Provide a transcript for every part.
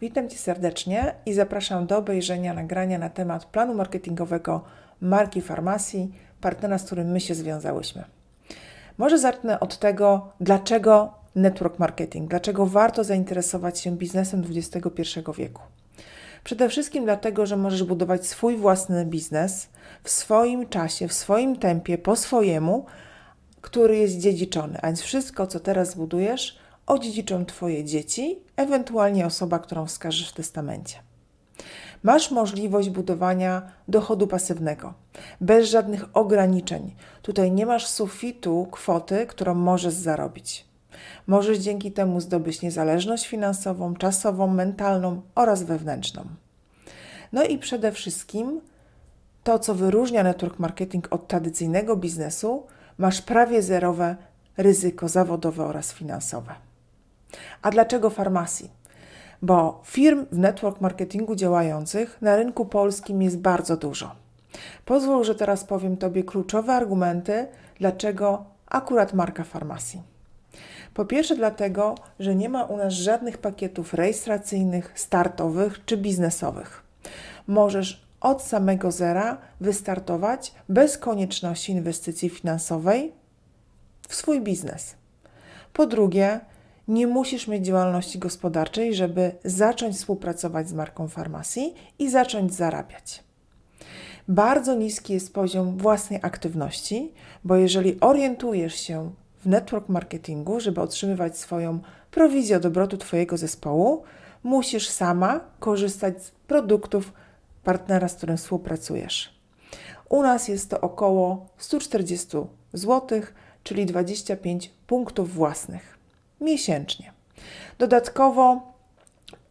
Witam Cię serdecznie i zapraszam do obejrzenia nagrania na temat planu marketingowego marki Farmacji, partnera, z którym my się związałyśmy. Może zacznę od tego, dlaczego network marketing, dlaczego warto zainteresować się biznesem XXI wieku. Przede wszystkim dlatego, że możesz budować swój własny biznes w swoim czasie, w swoim tempie, po swojemu, który jest dziedziczony. A więc wszystko, co teraz zbudujesz, odziedziczą Twoje dzieci, ewentualnie osoba, którą wskażesz w testamencie. Masz możliwość budowania dochodu pasywnego, bez żadnych ograniczeń. Tutaj nie masz sufitu kwoty, którą możesz zarobić. Możesz dzięki temu zdobyć niezależność finansową, czasową, mentalną oraz wewnętrzną. No i przede wszystkim to, co wyróżnia network marketing od tradycyjnego biznesu, masz prawie zerowe ryzyko zawodowe oraz finansowe. A dlaczego farmacji? Bo firm w network marketingu działających na rynku polskim jest bardzo dużo. Pozwól, że teraz powiem Tobie kluczowe argumenty, dlaczego akurat marka farmacji. Po pierwsze, dlatego, że nie ma u nas żadnych pakietów rejestracyjnych, startowych czy biznesowych. Możesz od samego zera wystartować bez konieczności inwestycji finansowej w swój biznes. Po drugie, nie musisz mieć działalności gospodarczej, żeby zacząć współpracować z marką farmacji i zacząć zarabiać. Bardzo niski jest poziom własnej aktywności, bo jeżeli orientujesz się w network marketingu, żeby otrzymywać swoją prowizję od obrotu Twojego zespołu, musisz sama korzystać z produktów partnera, z którym współpracujesz. U nas jest to około 140 zł, czyli 25 punktów własnych miesięcznie. Dodatkowo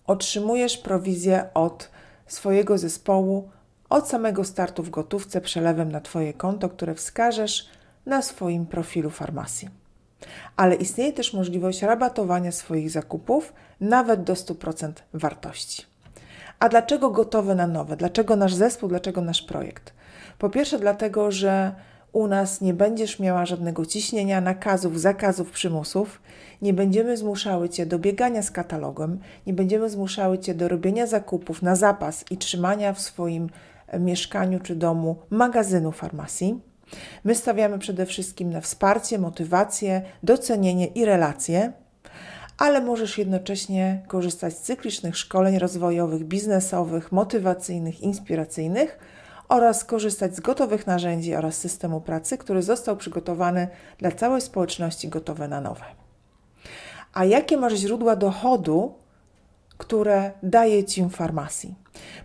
otrzymujesz prowizję od swojego zespołu od samego startu w gotówce przelewem na Twoje konto, które wskażesz na swoim profilu farmacji. Ale istnieje też możliwość rabatowania swoich zakupów nawet do 100% wartości. A dlaczego gotowe na nowe? Dlaczego nasz zespół? Dlaczego nasz projekt? Po pierwsze, dlatego, że u nas nie będziesz miała żadnego ciśnienia, nakazów, zakazów, przymusów. Nie będziemy zmuszały Cię do biegania z katalogiem, nie będziemy zmuszały Cię do robienia zakupów na zapas i trzymania w swoim e, mieszkaniu czy domu magazynu farmacji. My stawiamy przede wszystkim na wsparcie, motywację, docenienie i relacje, ale możesz jednocześnie korzystać z cyklicznych szkoleń rozwojowych, biznesowych, motywacyjnych, inspiracyjnych oraz korzystać z gotowych narzędzi oraz systemu pracy, który został przygotowany dla całej społeczności gotowe na nowe. A jakie masz źródła dochodu, które daje Ci farmacji?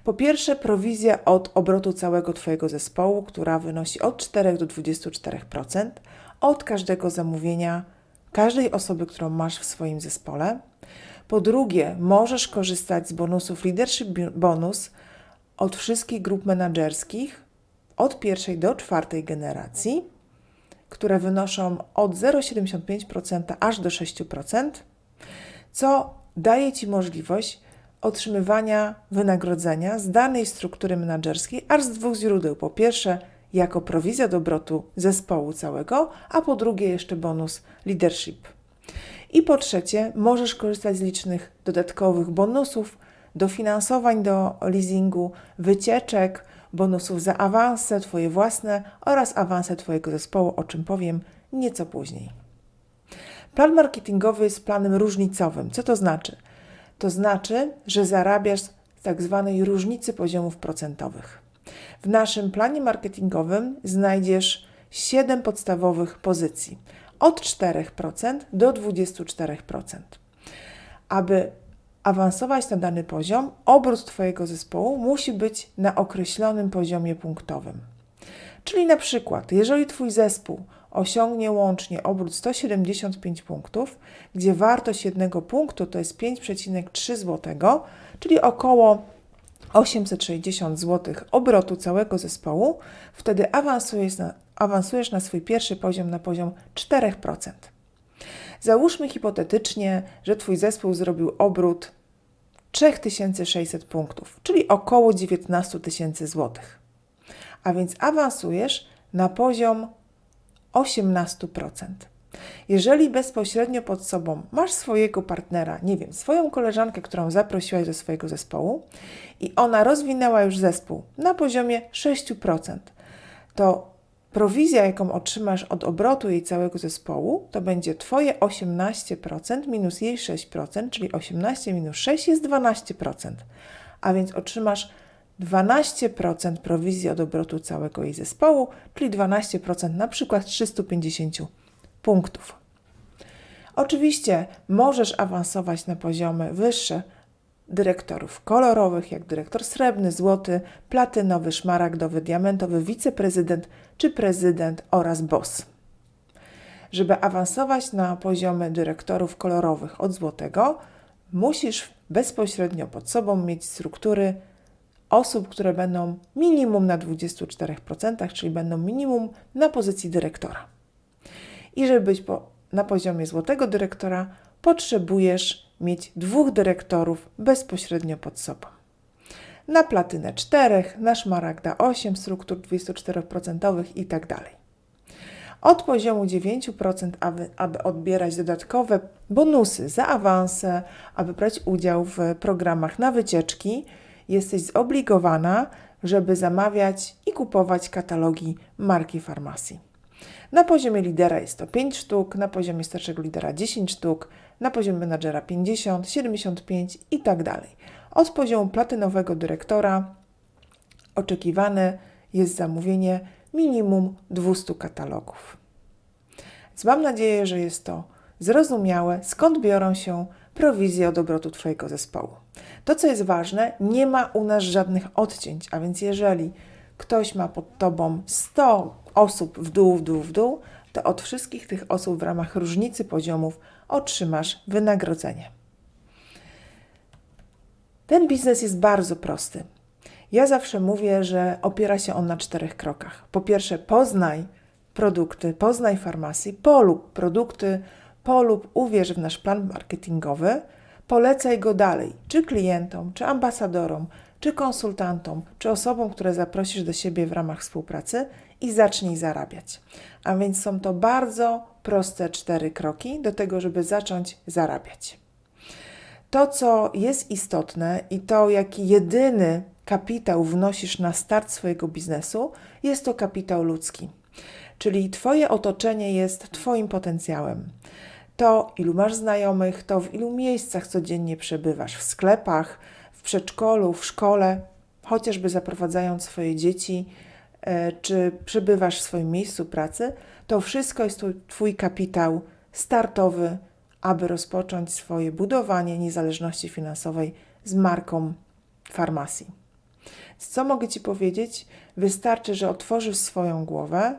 Po pierwsze, prowizja od obrotu całego Twojego zespołu, która wynosi od 4 do 24% od każdego zamówienia każdej osoby, którą masz w swoim zespole. Po drugie, możesz korzystać z bonusów Leadership Bonus od wszystkich grup menedżerskich od pierwszej do czwartej generacji, które wynoszą od 0,75% aż do 6%, co daje Ci możliwość otrzymywania wynagrodzenia z danej struktury menedżerskiej aż z dwóch źródeł. Po pierwsze, jako prowizja do obrotu zespołu całego, a po drugie jeszcze bonus leadership. I po trzecie, możesz korzystać z licznych dodatkowych bonusów, dofinansowań do leasingu, wycieczek, bonusów za awanse Twoje własne oraz awanse Twojego zespołu, o czym powiem nieco później. Plan marketingowy jest planem różnicowym. Co to znaczy? To znaczy, że zarabiasz tak zwanej różnicy poziomów procentowych. W naszym planie marketingowym znajdziesz 7 podstawowych pozycji od 4% do 24%. Aby awansować na dany poziom, obrót Twojego zespołu musi być na określonym poziomie punktowym. Czyli na przykład, jeżeli Twój zespół osiągnie łącznie obrót 175 punktów, gdzie wartość jednego punktu to jest 5,3 zł, czyli około 860 zł obrotu całego zespołu, wtedy awansujesz na, awansujesz na swój pierwszy poziom, na poziom 4%. Załóżmy hipotetycznie, że Twój zespół zrobił obrót 3600 punktów, czyli około 19 tysięcy złotych. A więc awansujesz na poziom 18%. Jeżeli bezpośrednio pod sobą masz swojego partnera, nie wiem, swoją koleżankę, którą zaprosiłaś do swojego zespołu i ona rozwinęła już zespół na poziomie 6%, to prowizja, jaką otrzymasz od obrotu jej całego zespołu, to będzie Twoje 18% minus jej 6%, czyli 18 minus 6 jest 12%. A więc otrzymasz 12% prowizji od obrotu całego jej zespołu, czyli 12% na przykład 350 punktów. Oczywiście możesz awansować na poziomy wyższe dyrektorów kolorowych, jak dyrektor srebrny, złoty, platynowy, szmaragdowy, diamentowy, wiceprezydent czy prezydent oraz boss. Żeby awansować na poziomy dyrektorów kolorowych od złotego, musisz bezpośrednio pod sobą mieć struktury osób, które będą minimum na 24%, czyli będą minimum na pozycji dyrektora. I żeby być po, na poziomie złotego dyrektora, potrzebujesz mieć dwóch dyrektorów bezpośrednio pod sobą. Na platynę 4, na szmaragda 8 struktur 24% i tak dalej. Od poziomu 9%, aby, aby odbierać dodatkowe bonusy za awanse, aby brać udział w programach na wycieczki, jesteś zobligowana, żeby zamawiać i kupować katalogi marki farmacji. Na poziomie lidera jest to 5 sztuk, na poziomie starszego lidera 10 sztuk, na poziomie menadżera 50, 75 i tak dalej. Od poziomu platynowego dyrektora oczekiwane jest zamówienie minimum 200 katalogów. Więc mam nadzieję, że jest to zrozumiałe, skąd biorą się prowizje od obrotu Twojego zespołu. To, co jest ważne, nie ma u nas żadnych odcięć, a więc jeżeli ktoś ma pod Tobą 100 osób w dół, w dół, w dół, to od wszystkich tych osób w ramach różnicy poziomów otrzymasz wynagrodzenie. Ten biznes jest bardzo prosty. Ja zawsze mówię, że opiera się on na czterech krokach. Po pierwsze, poznaj produkty, poznaj farmacji, polub produkty, polub uwierz w nasz plan marketingowy, polecaj go dalej, czy klientom, czy ambasadorom, czy konsultantom, czy osobom, które zaprosisz do siebie w ramach współpracy i zacznij zarabiać. A więc są to bardzo proste cztery kroki do tego, żeby zacząć zarabiać. To, co jest istotne i to, jaki jedyny kapitał wnosisz na start swojego biznesu, jest to kapitał ludzki. Czyli Twoje otoczenie jest Twoim potencjałem. To, ilu masz znajomych, to w ilu miejscach codziennie przebywasz w sklepach, w przedszkolu, w szkole, chociażby zaprowadzając swoje dzieci, czy przebywasz w swoim miejscu pracy, to wszystko jest Twój kapitał startowy, aby rozpocząć swoje budowanie niezależności finansowej z marką farmacji. Co mogę Ci powiedzieć? Wystarczy, że otworzysz swoją głowę,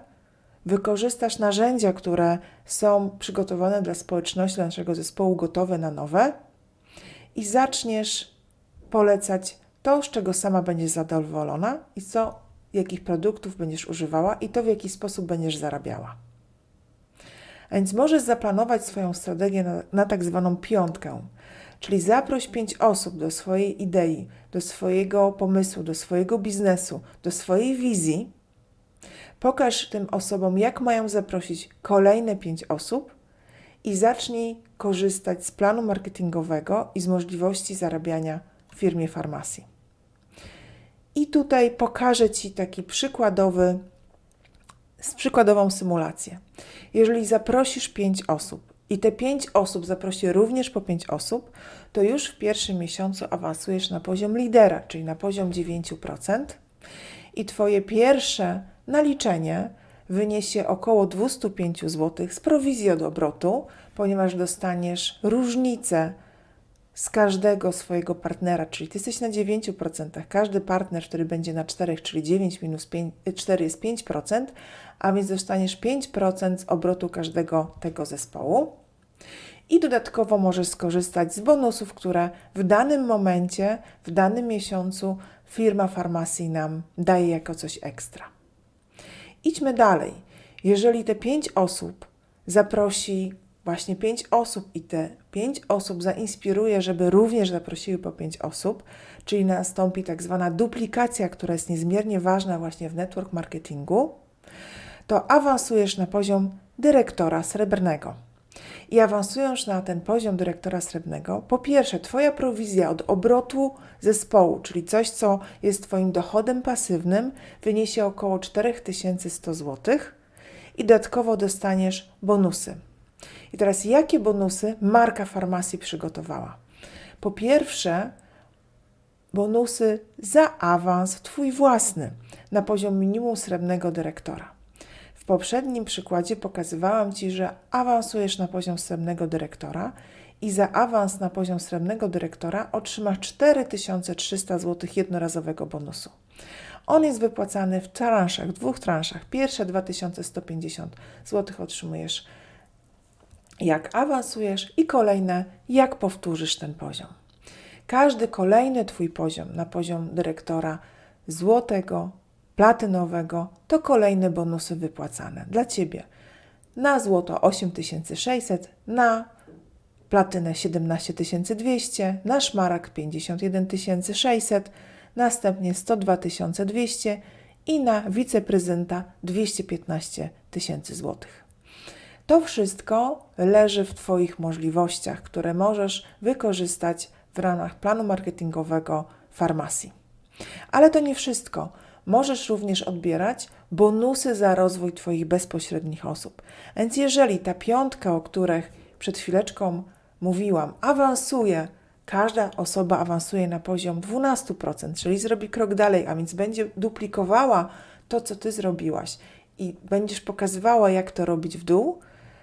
wykorzystasz narzędzia, które są przygotowane dla społeczności, dla naszego zespołu, gotowe na nowe i zaczniesz polecać to, z czego sama będziesz zadowolona i co, jakich produktów będziesz używała i to, w jaki sposób będziesz zarabiała. A więc możesz zaplanować swoją strategię na, na tak zwaną piątkę, czyli zaproś pięć osób do swojej idei, do swojego pomysłu, do swojego biznesu, do swojej wizji. Pokaż tym osobom, jak mają zaprosić kolejne pięć osób i zacznij korzystać z planu marketingowego i z możliwości zarabiania w firmie farmacji. I tutaj pokażę Ci taki przykładowy, z przykładową symulację. Jeżeli zaprosisz 5 osób i te 5 osób zaprosi również po 5 osób, to już w pierwszym miesiącu awansujesz na poziom lidera, czyli na poziom 9%. I Twoje pierwsze naliczenie wyniesie około 205 zł z prowizji od obrotu, ponieważ dostaniesz różnicę z każdego swojego partnera, czyli ty jesteś na 9%, każdy partner, który będzie na 4, czyli 9 minus 5, 4 jest 5%, a więc dostaniesz 5% z obrotu każdego tego zespołu. I dodatkowo możesz skorzystać z bonusów, które w danym momencie, w danym miesiącu firma farmacji nam daje jako coś ekstra. Idźmy dalej. Jeżeli te 5 osób zaprosi właśnie pięć osób i te pięć osób zainspiruje, żeby również zaprosiły po pięć osób, czyli nastąpi tak zwana duplikacja, która jest niezmiernie ważna właśnie w network marketingu, to awansujesz na poziom dyrektora srebrnego. I awansując na ten poziom dyrektora srebrnego, po pierwsze, Twoja prowizja od obrotu zespołu, czyli coś, co jest Twoim dochodem pasywnym, wyniesie około 4100 zł i dodatkowo dostaniesz bonusy. I teraz, jakie bonusy marka farmacji przygotowała? Po pierwsze, bonusy za awans Twój własny na poziom minimum srebrnego dyrektora. W poprzednim przykładzie pokazywałam Ci, że awansujesz na poziom srebrnego dyrektora i za awans na poziom srebrnego dyrektora otrzymasz 4300 zł jednorazowego bonusu. On jest wypłacany w transzach, dwóch transzach. Pierwsze 2150 zł otrzymujesz jak awansujesz i kolejne jak powtórzysz ten poziom. Każdy kolejny Twój poziom na poziom dyrektora złotego, platynowego to kolejne bonusy wypłacane dla Ciebie. Na złoto 8600, na platynę 17200, na szmarag 51600, następnie 102200 i na wiceprezydenta 215 tysięcy złotych. To wszystko leży w Twoich możliwościach, które możesz wykorzystać w ramach planu marketingowego farmacji. Ale to nie wszystko. Możesz również odbierać bonusy za rozwój Twoich bezpośrednich osób. Więc jeżeli ta piątka, o których przed chwileczką mówiłam, awansuje, każda osoba awansuje na poziom 12%, czyli zrobi krok dalej, a więc będzie duplikowała to, co Ty zrobiłaś i będziesz pokazywała, jak to robić w dół,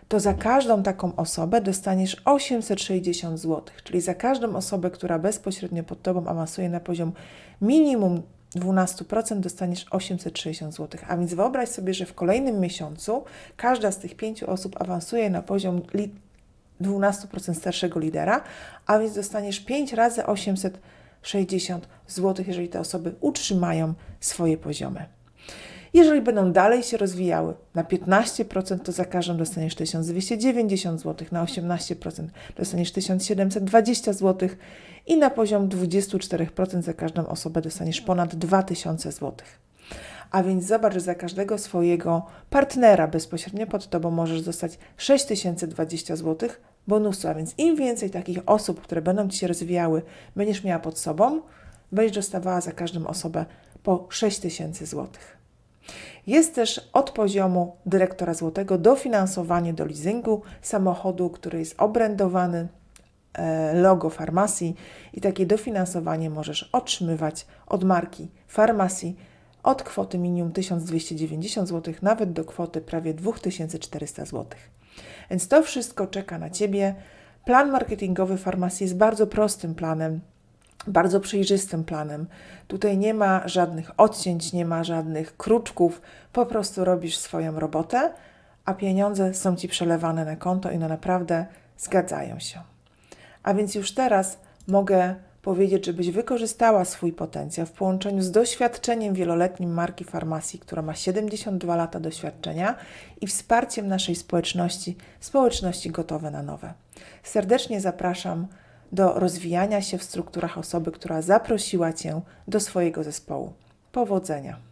to za każdą taką osobę dostaniesz 860 zł, czyli za każdą osobę, która bezpośrednio pod Tobą awansuje na poziom minimum 12%, dostaniesz 860 zł. A więc wyobraź sobie, że w kolejnym miesiącu każda z tych pięciu osób awansuje na poziom 12% starszego lidera, a więc dostaniesz 5 razy 860 zł, jeżeli te osoby utrzymają swoje poziomy. Jeżeli będą dalej się rozwijały na 15%, to za każdą dostaniesz 1290 zł, na 18% dostaniesz 1720 zł i na poziom 24% za każdą osobę dostaniesz ponad 2000 zł. A więc zobacz, że za każdego swojego partnera bezpośrednio pod Tobą możesz dostać 6020 zł bonusu. A więc im więcej takich osób, które będą Ci się rozwijały, będziesz miała pod sobą, będziesz dostawała za każdą osobę po 6000 złotych. Jest też od poziomu dyrektora złotego dofinansowanie do leasingu samochodu, który jest obrędowany e, logo farmacji i takie dofinansowanie możesz otrzymywać od marki farmacji od kwoty minimum 1290 zł nawet do kwoty prawie 2400 zł. Więc to wszystko czeka na Ciebie. Plan marketingowy farmacji jest bardzo prostym planem, bardzo przejrzystym planem. Tutaj nie ma żadnych odcięć, nie ma żadnych kruczków, po prostu robisz swoją robotę, a pieniądze są ci przelewane na konto i one naprawdę zgadzają się. A więc już teraz mogę powiedzieć, żebyś wykorzystała swój potencjał w połączeniu z doświadczeniem wieloletnim marki farmacji, która ma 72 lata doświadczenia i wsparciem naszej społeczności, społeczności gotowe na nowe. Serdecznie zapraszam do rozwijania się w strukturach osoby, która zaprosiła Cię do swojego zespołu. Powodzenia!